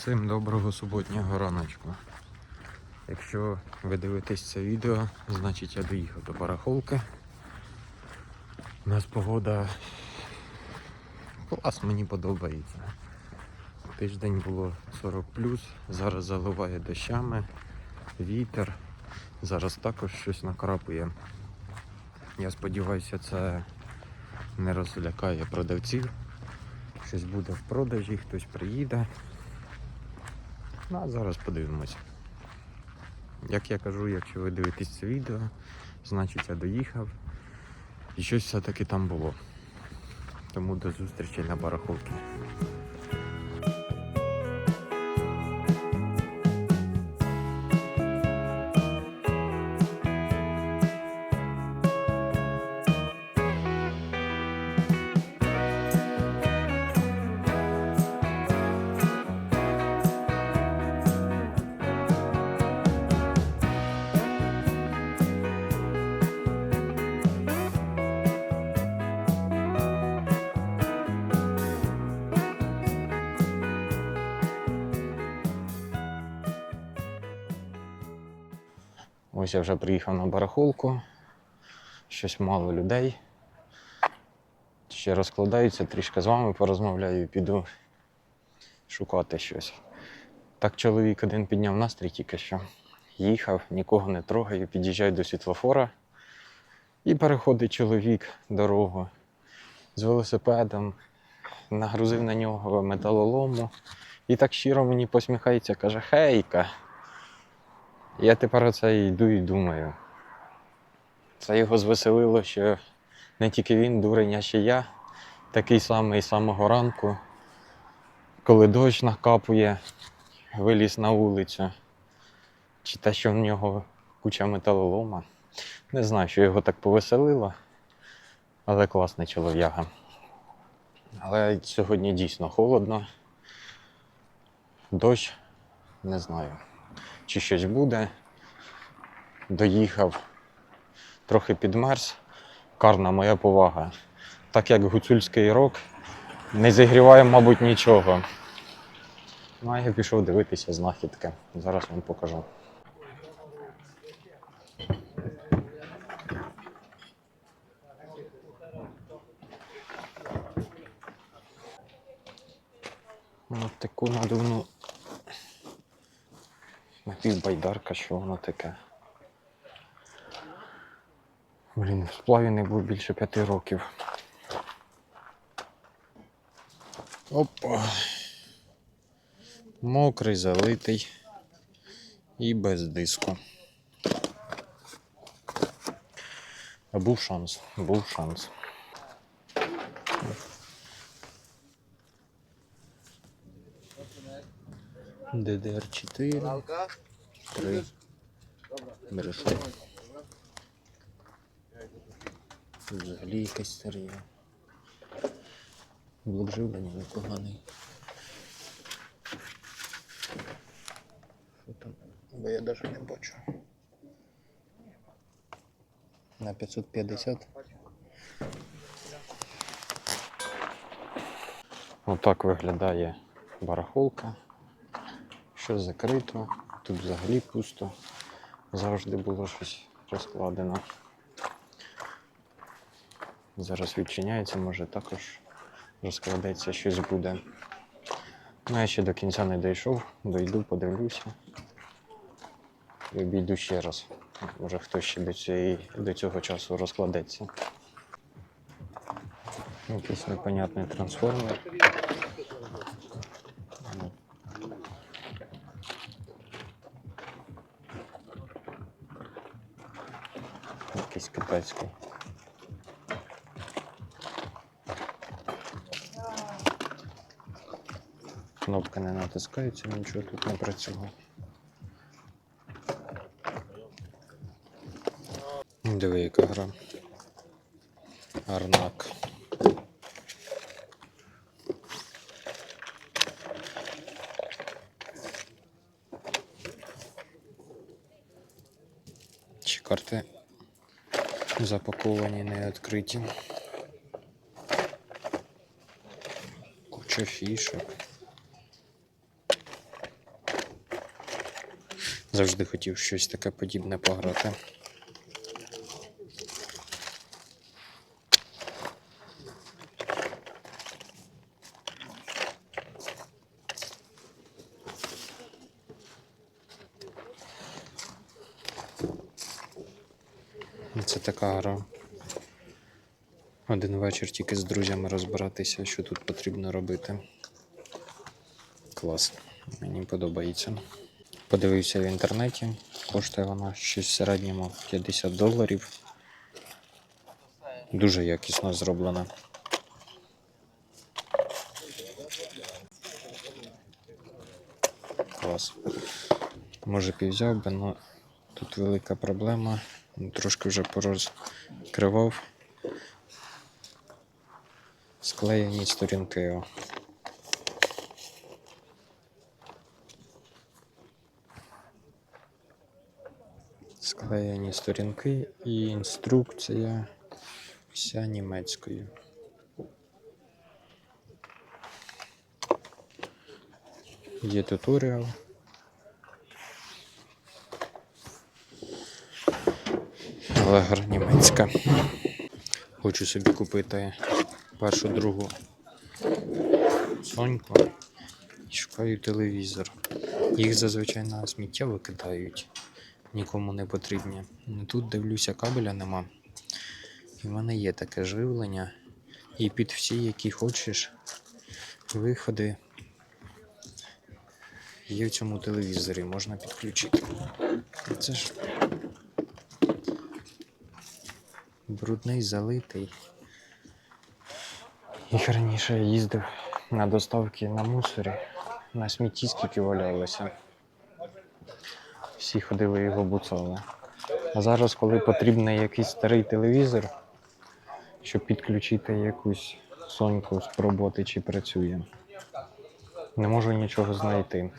Всім доброго суботнього раночку. Якщо ви дивитесь це відео, значить я доїхав до барахолки. У нас погода клас, мені подобається. Тиждень було 40 зараз заливає дощами, вітер. Зараз також щось накрапує. Я сподіваюся, це не розлякає продавців. Щось буде в продажі, хтось приїде. Ну, а зараз подивимось. Як я кажу, якщо ви дивитесь це відео, значить я доїхав. І щось все-таки там було. Тому до зустрічі на барахолці. Ось я вже приїхав на барахолку. Щось мало людей. Ще розкладаються, трішки з вами порозмовляю і піду шукати щось. Так чоловік один підняв настрій тільки що. Їхав, нікого не трогаю, під'їжджаю до світлофора. І переходить чоловік дорогу з велосипедом, нагрузив на нього металолому. І так щиро мені посміхається, каже: Хейка. Я тепер оце йду і думаю. Це його звеселило, що не тільки він, дурень, а ще я. Такий самий з самого ранку, коли дощ накапує, виліз на вулицю. Чи те, що в нього куча металолома. Не знаю, що його так повеселило, але класний чолов'яга. Але сьогодні дійсно холодно. Дощ, не знаю чи щось буде. Доїхав, трохи підмерз. Карна моя повага. Так як гуцульський рок не зігріває, мабуть, нічого. Ну, а я пішов дивитися знахідки. Зараз вам покажу. Ось таку надувну напівбайдарка, що воно таке. Блін, в сплаві не був більше п'яти років. Опа. Мокрий, залитий і без диску. А був шанс, був шанс. ДДР-4. Три. Бережу. Взагалі якась старія. Блок живлення непоганий. Що там? Бо я навіть не бачу. На 550. Отак виглядає барахолка. Що закрито, тут взагалі пусто. Завжди було щось розкладено. Зараз відчиняється, може також розкладеться, щось буде. Ну, я ще до кінця не дійшов, дойду, подивлюся. І обійду ще раз. Може хтось ще до, цієї, до цього часу розкладеться. Якийсь непонятний трансформер. Китайський. Кнопка не натискається, нічого тут не працює. Диви, яка гра. Арнак. Чи карти запаковані, на відкриті. Куча фішок. Завжди хотів щось таке подібне пограти. Така гра. Один вечір тільки з друзями розбиратися, що тут потрібно робити. Клас. Мені подобається. Подивився в інтернеті. Коштує вона щось в середньому 50 доларів. Дуже якісно зроблена. Клас. Може б і взяв би, але тут велика проблема. Трошки вже порозкривав. Склеєні сторінки. Склеєні сторінки і інструкція вся німецькою. Є туторіал. Але німецька. Хочу собі купити першу другу соньку і шукаю телевізор. Їх зазвичай на сміття викидають, нікому не потрібні. Ну, Тут дивлюся, кабеля нема. І в мене є таке живлення. І під всі, які хочеш, виходи є в цьому телевізорі, можна підключити. Це ж брудний, залитий. Їх раніше я їздив на доставки на мусорі, на смітті скільки валялося. Всі ходили його буцали. А зараз, коли потрібний якийсь старий телевізор, щоб підключити якусь соньку, спробувати, чи працює. Не можу нічого знайти.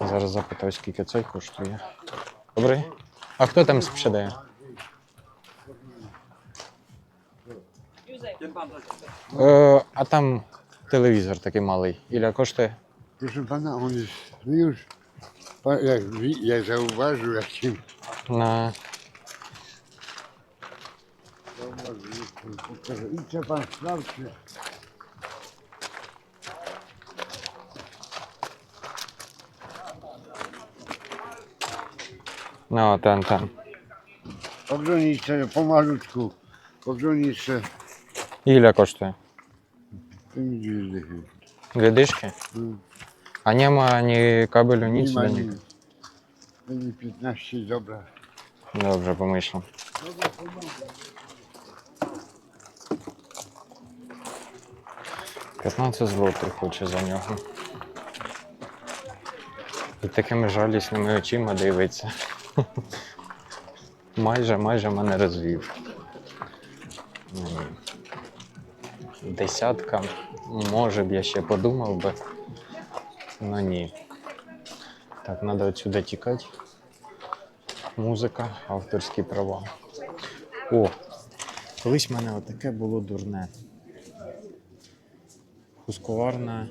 Зараз запитаю, скільки цей коштує. Добрий? А хто там спішає? Е, а там телевізор такий малий. Іля коштує? Proszę pana, on jest już, pa- jak, wi- jak zauważył, jakim На zauważył, idźcie pan sprawdźcie. no, ten, ten. Obronić sobie pomalutku, sobie Іля коштує? tymi gwizdechy. Дві дишки? А нема ні кабелю, ні ma сюди. nic. Tymi 15, dobra. Добре, помийшло. П'ятнадцять злотих хоче за нього. І такими жалісними очима дивиться. Майже, майже мене розвів. Десятка, може б я ще подумав би. Ну ні. Так, треба отсюди тікати. Музика, авторські права. О, колись в мене отаке було дурне. Хускуварна.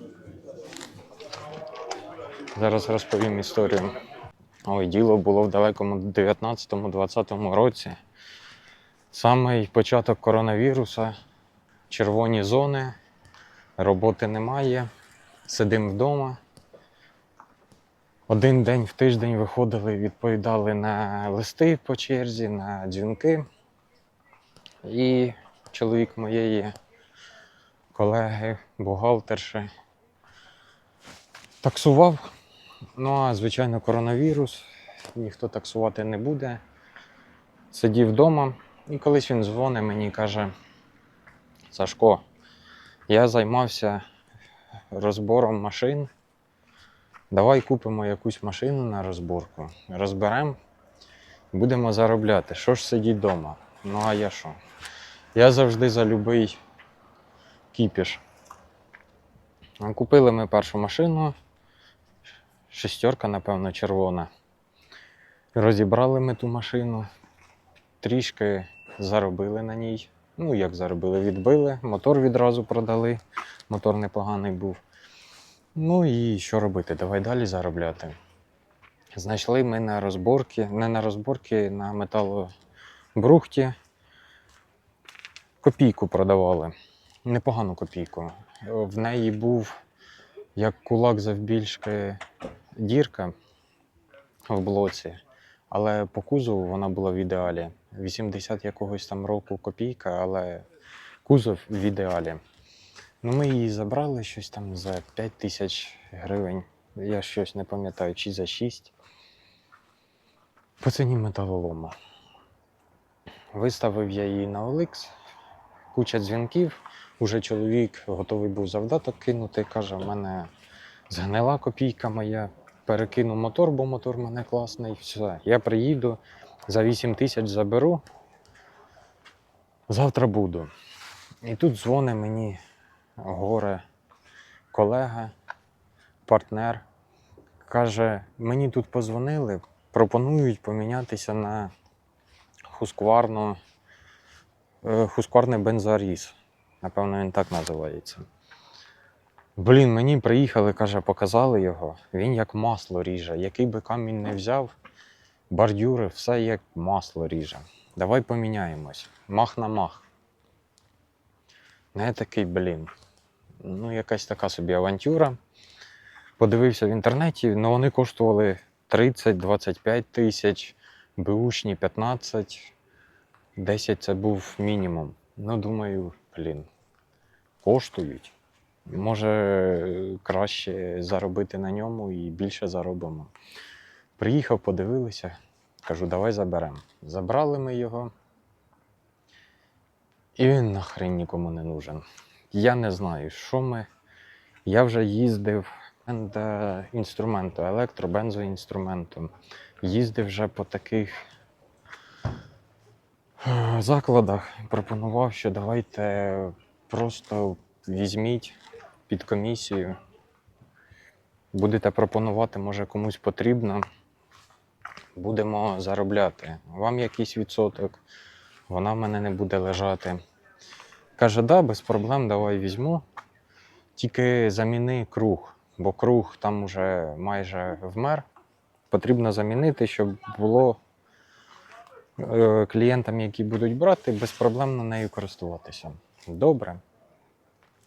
Зараз розповім історію. Ой, діло було в далекому 19-20 році. Самий початок коронавіруса, червоні зони, роботи немає, сидимо вдома. Один день в тиждень виходили, відповідали на листи по черзі, на дзвінки. І чоловік моєї колеги, бухгалтерши, таксував. Ну, а звичайно, коронавірус, ніхто таксувати не буде. Сидів вдома, і колись він дзвонить мені і каже: Сашко, я займався розбором машин. Давай купимо якусь машину на розборку, розберемо, будемо заробляти. Що ж сидіть вдома? Ну а я що? Я завжди за любий кіпіш. Купили ми першу машину, шестерка, напевно, червона. Розібрали ми ту машину, трішки заробили на ній. Ну, як заробили, відбили, мотор відразу продали, мотор непоганий був. Ну і що робити? Давай далі заробляти. Знайшли ми на розборки, не на розборки, на металобрухті. Копійку продавали. Непогану копійку. В неї був як кулак завбільшки дірка в блоці, але по кузову вона була в ідеалі. 80 якогось там року копійка, але кузов в ідеалі. Ну, ми її забрали щось там за 5 тисяч гривень. Я щось не пам'ятаю, чи за 6. По ціні металолому. Виставив я її на OLX, куча дзвінків. Уже чоловік готовий був завдаток кинути. Каже, в мене згнила копійка моя. Перекину мотор, бо мотор в мене класний. Все, я приїду, за 8 тисяч заберу. Завтра буду. І тут дзвонить мені горе колега, партнер. Каже, мені тут позвонили, пропонують помінятися на хускварну, е, хускварний бензоріз. Напевно, він так називається. Блін, мені приїхали, каже, показали його. Він як масло ріже. Який би камінь не взяв, бордюри, все як масло ріже. Давай поміняємось. Мах на мах. Не такий, блін. Ну, якась така собі авантюра. Подивився в інтернеті, ну вони коштували 30-25 тисяч, беушні 15, 10 це був мінімум. Ну, думаю, блін, коштують. Може краще заробити на ньому і більше заробимо. Приїхав, подивилися, кажу, давай заберемо. Забрали ми його. І він нахрен нікому не нужен. Я не знаю, що ми. Я вже їздив інструменту, електробензоінструментом. Їздив вже по таких е, закладах. Пропонував, що давайте просто візьміть під комісію. Будете пропонувати, може комусь потрібно. Будемо заробляти. Вам якийсь відсоток, вона в мене не буде лежати. Каже, да, без проблем, давай візьму. Тільки заміни круг, бо круг там уже майже вмер. Потрібно замінити, щоб було е, клієнтам, які будуть брати, безпроблемно нею користуватися. Добре.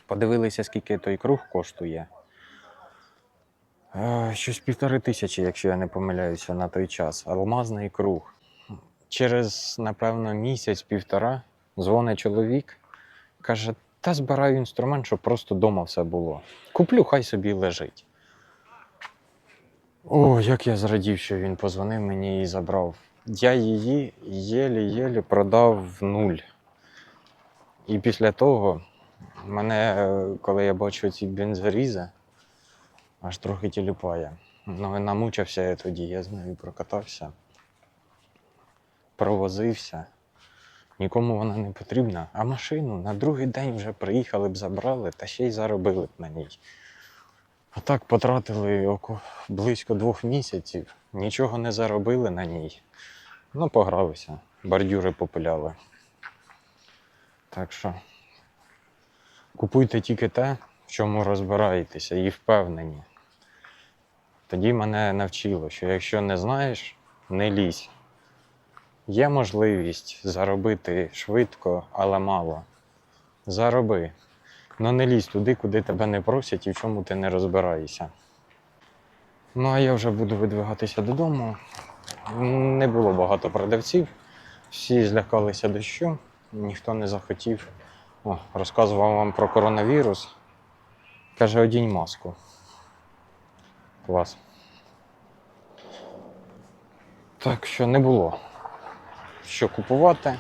Подивилися, скільки той круг коштує. Щось півтори тисячі, якщо я не помиляюся, на той час. Алмазний круг. Через, напевно, місяць-півтора дзвонить чоловік, каже: та збираю інструмент, щоб просто вдома все було. Куплю, хай собі лежить. О, як я зрадів, що він позвонив мені і забрав. Я її єлі-єлі продав в нуль. І після того мене, е, коли я бачу ці бензорізи, аж трохи тіліпає. Ну, намучився я тоді, я з нею прокатався, провозився. Нікому вона не потрібна. А машину на другий день вже приїхали б, забрали та ще й заробили б на ній. А так потратили око близько двох місяців, нічого не заробили на ній. Ну, погралися, бордюри попиляли. Так що купуйте тільки те, в чому розбираєтеся і впевнені. Тоді мене навчило, що якщо не знаєш, не лізь. Є можливість заробити швидко, але мало. Зароби. Ну не лізь туди, куди тебе не просять і в чому ти не розбираєшся. Ну, а я вже буду видвигатися додому. Не було багато продавців, всі злякалися дощу, ніхто не захотів. О, розказував вам про коронавірус. Каже, одінь маску. Клас. Так що не було що купувати.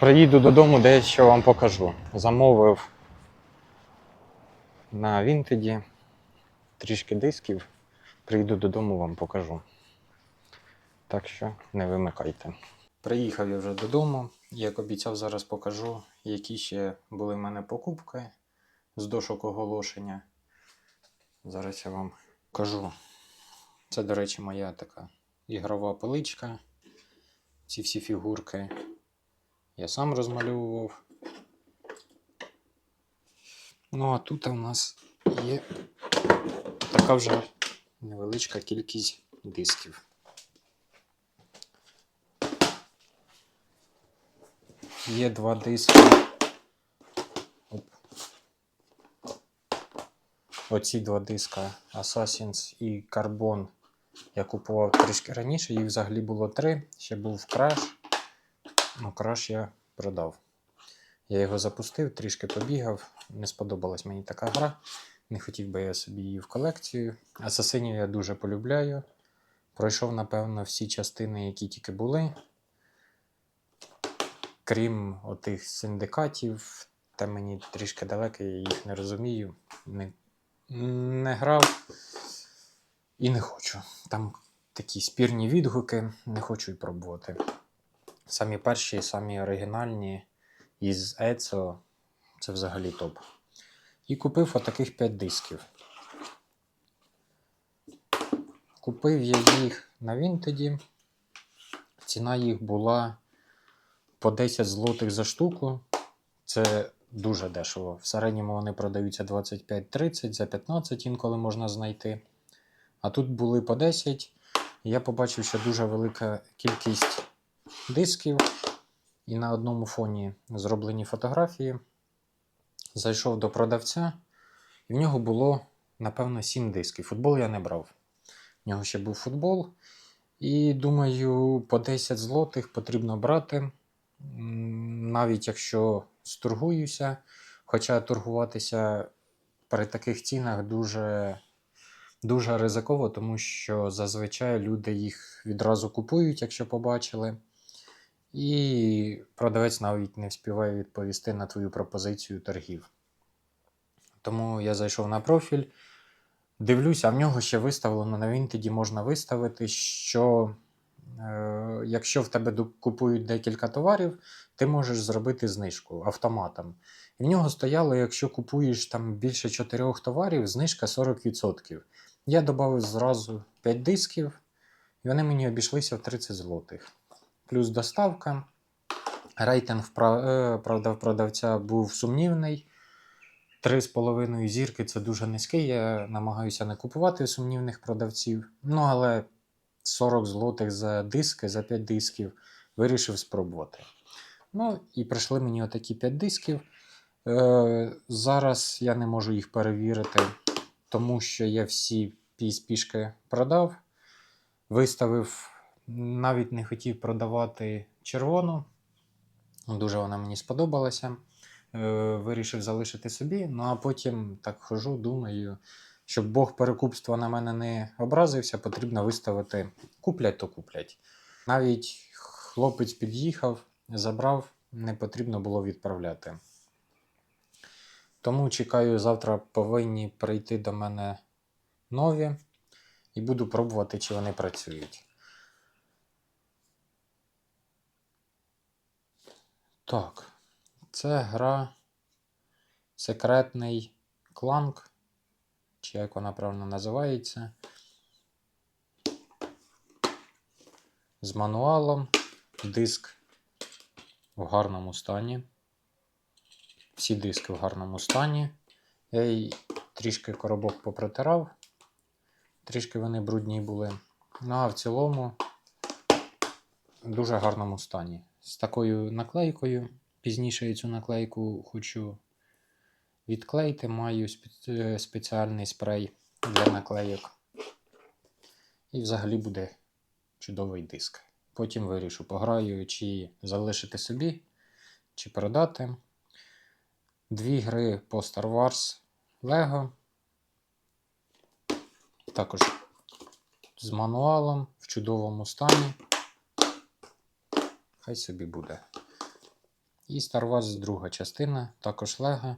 Приїду додому, дещо вам покажу. Замовив на Вінтеді трішки дисків. Приїду додому, вам покажу. Так що не вимикайте. Приїхав я вже додому. Як обіцяв, зараз покажу, які ще були в мене покупки з дошок оголошення. Зараз я вам покажу. Це, до речі, моя така ігрова поличка. Ці всі фігурки я сам розмальовував. Ну, а тут у нас є така вже невеличка кількість дисків. Є два диски. Оці два диска Assassins і Carbon я купував трішки раніше, їх взагалі було три. Ще був Crash. Ну, Crash я продав. Я його запустив, трішки побігав. Не сподобалась мені така гра. Не хотів би я собі її в колекцію. Асасинів я дуже полюбляю. Пройшов, напевно, всі частини, які тільки були. Крім отих синдикатів, та мені трішки далеко, я їх не розумію. Не, не грав і не хочу. Там такі спірні відгуки, не хочу й пробувати. Самі перші, самі оригінальні із Ецо це взагалі топ. І купив отаких 5 дисків. Купив я їх на Вінтеді. Ціна їх була по 10 злотих за штуку. Це дуже дешево. В середньому вони продаються 25-30, за 15 інколи можна знайти. А тут були по 10. Я побачив, що дуже велика кількість дисків. І на одному фоні зроблені фотографії. Зайшов до продавця, і в нього було, напевно, 7 дисків. Футбол я не брав. В нього ще був футбол. І думаю, по 10 злотих потрібно брати. Навіть якщо сторгуюся. Хоча торгуватися при таких цінах дуже, дуже ризиково, тому що зазвичай люди їх відразу купують, якщо побачили. І продавець навіть не встигає відповісти на твою пропозицію торгів. Тому я зайшов на профіль, дивлюся, а в нього ще виставлено на Vinted можна виставити, що якщо в тебе купують декілька товарів, ти можеш зробити знижку автоматом. І в нього стояло, якщо купуєш там більше 4 товарів, знижка 40%. Я додав зразу 5 дисків, і вони мені обійшлися в 30 злотих плюс доставка. Рейтинг е, правда, продавця був сумнівний. 3,5 зірки це дуже низький. Я намагаюся не купувати сумнівних продавців. Ну, але 40 злотих за диски, за 5 дисків вирішив спробувати. Ну, і прийшли мені отакі 5 дисків. Е, зараз я не можу їх перевірити, тому що я всі PSP-шки продав. Виставив навіть не хотів продавати червону. Дуже вона мені сподобалася. Е, Вирішив залишити собі. Ну а потім так хожу, думаю, щоб Бог перекупства на мене не образився, потрібно виставити куплять, то куплять. Навіть хлопець під'їхав, забрав, не потрібно було відправляти. Тому чекаю, завтра повинні прийти до мене нові і буду пробувати, чи вони працюють. Так, це гра Секретний кланк, чи як вона правильно називається. З мануалом. Диск в гарному стані. Всі диски в гарному стані. Я й трішки коробок попротирав, трішки вони брудні були. Ну а в цілому в дуже гарному стані. З такою наклейкою. Пізніше я цю наклейку хочу відклеїти. Маю е, спеціальний спрей для наклейок. І взагалі буде чудовий диск. Потім вирішу, пограю, чи залишити собі, чи продати. Дві гри по Star Wars Lego. Також з мануалом в чудовому стані. Хай собі буде. І Star Wars друга частина, також Lego.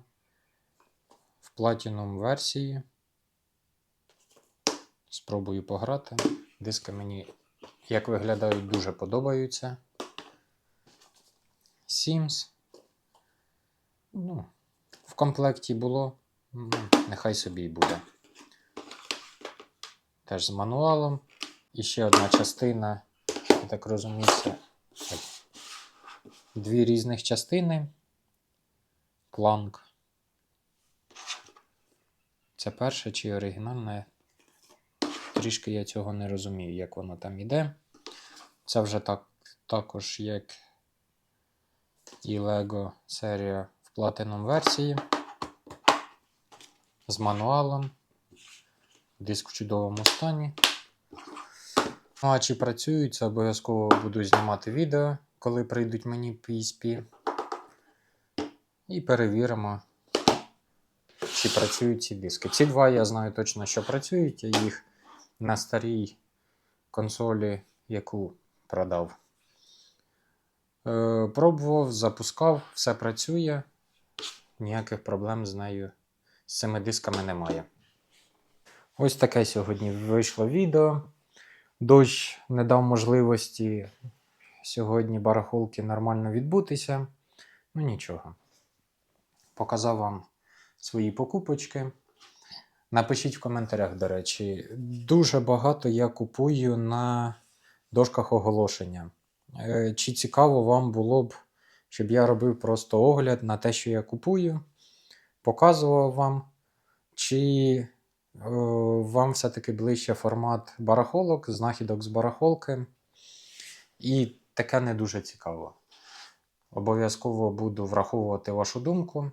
Platinum версії. Спробую пограти. Диски мені, як виглядають, дуже подобаються. Sims. Ну, в комплекті було. Нехай собі і буде. Теж з мануалом. І ще одна частина, я так розумію, дві різних частини. Кланк. Це перша чи оригінальна. трішки я цього не розумію, як воно там іде. Це вже так, також як і Lego серія в Platinum версії. З мануалом. Диск в чудовому стані. Ну, а чи працюють, це обов'язково буду знімати відео, коли прийдуть мені PSP. І перевіримо, чи працюють ці диски. Ці два я знаю точно, що працюють. Я їх на старій консолі, яку продав. Е, пробував, запускав, все працює. Ніяких проблем з нею, з цими дисками немає. Ось таке сьогодні вийшло відео. Дощ не дав можливості сьогодні барахолки нормально відбутися. Ну нічого. Показав вам свої покупочки. Напишіть в коментарях, до речі, дуже багато я купую на дошках оголошення. Е, Чи цікаво вам було б, щоб я робив просто огляд на те, що я купую, показував вам, чи е, вам все-таки ближче формат барахолок, знахідок з барахолки. І таке не дуже цікаво. Обов'язково буду враховувати вашу думку.